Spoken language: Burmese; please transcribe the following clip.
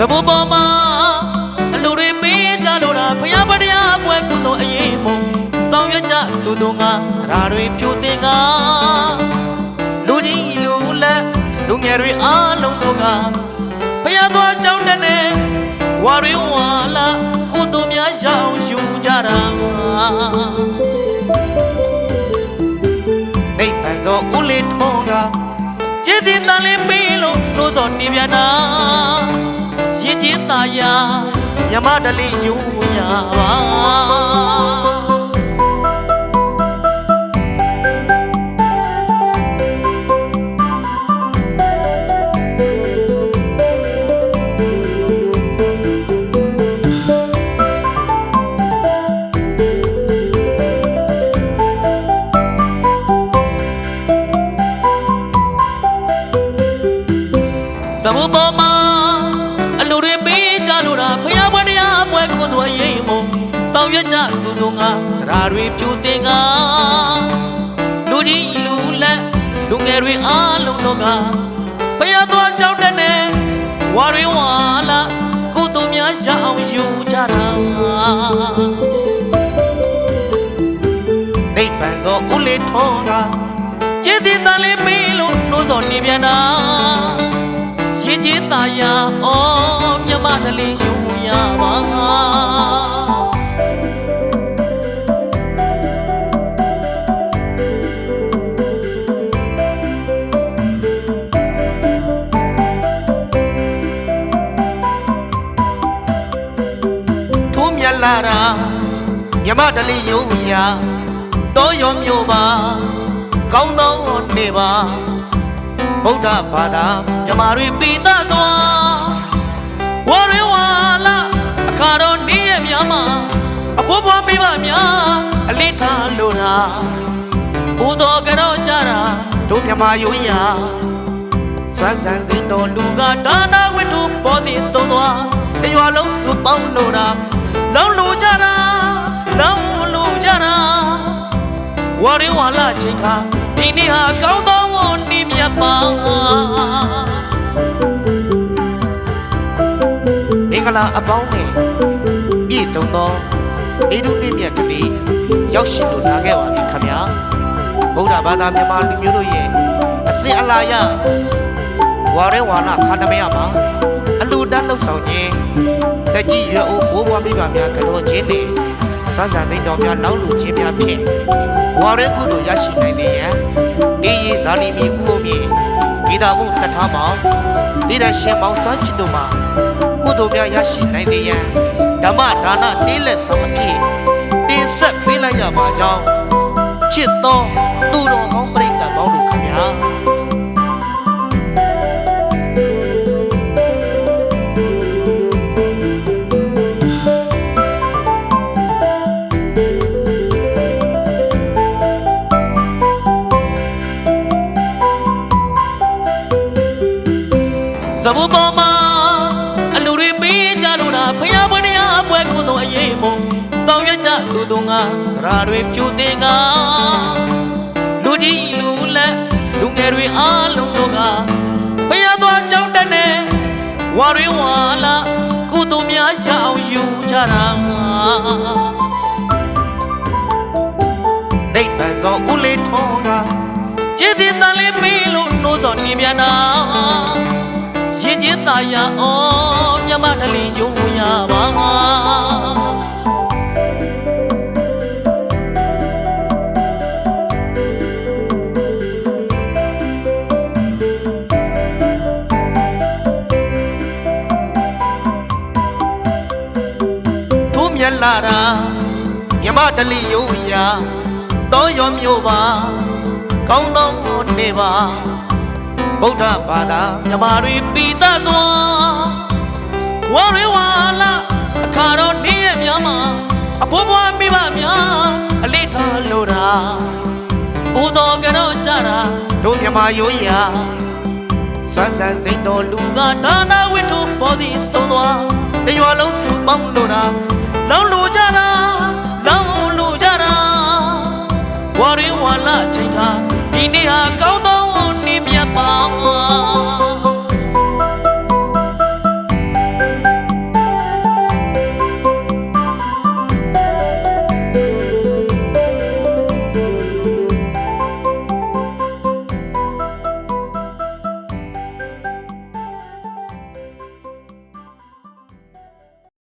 စဘပေါ်မှာအလူတွေပေးကြလို့လားဖယားပတရားပွဲကုသိုလ်အရေးမုံဆောင်ရွက်ကြသူတို့ငါရာတွေဖြိုစင်ကလူကြီးလူလက်လူငယ်တွေအားလုံးတို့ကဖယားတော်ကြောင့်တဲ့ဝါရင်းဝါလာကုသိုလ်များရအောင်ယူကြတာနေပန်စောဦးလေးထုံးကကျေးဇူးတန်လေးပေးလို့လို့စောနေပြန်တာ ရည်ကြီးသားယာမြမတလေးယူရပါစမုပေါ်မှာ ဆောင်ရွက်ကြသူတို့ငါတရားတွေပြူစင်ကလူကြီးလူလက်လူငယ်တွေအားလုံးတို့ကဖျားသွားကြောက်တဲ့နဲ့ဝါရီဝါလာကုသိုလ်များရအောင်ယူကြတာနိဗ္ဗာန်သောဦးလေးထောကကျေးဇူးတန်လေးပေးလို့နှိုးစော်နေပြန်တာရင်ကျေးသားရအော်မြမတလေးယူရ လာတာမြမတလေးယူရတော့ရောမျိုးပါကောင်းသောနေပါဗုဒ္ဓဘာသာမြမာတွေပိသစွာဝရဝါလာအခါတော်နေ့ရက်များမှာအဖိုးဖွားမိဘများအလေးထားလို့တာပူဇော်ကြတော့ကြတာတို့မြမာယုံရစန်းစန်းစင်တော်လူကဒါနာဝိတုပေါ်စီဆုံးသွားတရွာလုံးစုပေါင်းလို့တာ ဝရဝါလာချိန်ခါဒီနေ့ဟာကောင်းသောဝန်ဒီမြတ်ပါမင်္ဂလာအပေါင်းနဲ့ပြည့်စုံသောအေဒုတိမြတ်ကလေးရောက်ရှိလို့လာခဲ့ပါပြီခင်ဗျာဗုဒ္ဓဘာသာမြန်မာလူမျိုးတို့ရဲ့အစဉ်အလာရဝရဝါလာခန္ဓမယမှာအလူတန်းလှုပ်ဆောင်ခြင်းတကြီးရွယ်အိုးဘိုးဘွားမိဘများကတော့ခြင်းနဲ့ စန်းစံသိန်းတော်များနောက်လူချင်းများဖြင့်ဝါရဲကုသိုလ်ရရှိနိုင်နေရန်ဒီရေဇာလီမီဥပုံမြေဂီတာမှုတထားမောင်ဒီရရှင်မောင်စန်းချစ်တို့မှာကုသိုလ်များရရှိနိုင်နေရန်ဓမ္မဒါနတေးလက်ဆောင်အဖြစ်တင်ဆက်ပေးလိုက်ရပါကြောင်းချစ်သောသူတော် ဆောင်ရွက်ကြသူတို့ငါရာတွေဖြူစင်ကလူကြီးလူလက်လူငယ်တွေအားလုံးတို့ကဖယားသွားကြောင်းတက်နေဝါရီဝါလာကုသိုလ်များရအောင်ယူကြတာနိဗ္ဗာန်သောဦးလေးထောကကျေးဇူးတန်လေးပေးလို့နှိုးစော်နေပြန်တာရင်ကျေးသားရအောင်မြမတလေးယုံရပါ လာတာမြမတလေးယုံရတော့ရောမျိုးပါကောင်းသောနေပါဗုဒ္ဓဘာသာမြမာတွေပိသစွာဝရဝါလာအခါတော်နေ့ရက်များမှာအဖိုးဘွားမိဘများအလေးထားလို့တာပူဇော်ကြတော့ကြတာတို့မြမာယုံရစန်းစန်းစိတ်တော်လူကဒါနာဝိထုပေါ်စီဆုံးသွားတရွာလုံးစုပေါင်းလို့တာ လောင်းလို့ကြတာလောင်းလို့ကြတာဝရဝါလာချိန်ခါဒီနေ့ဟာကောင်းသော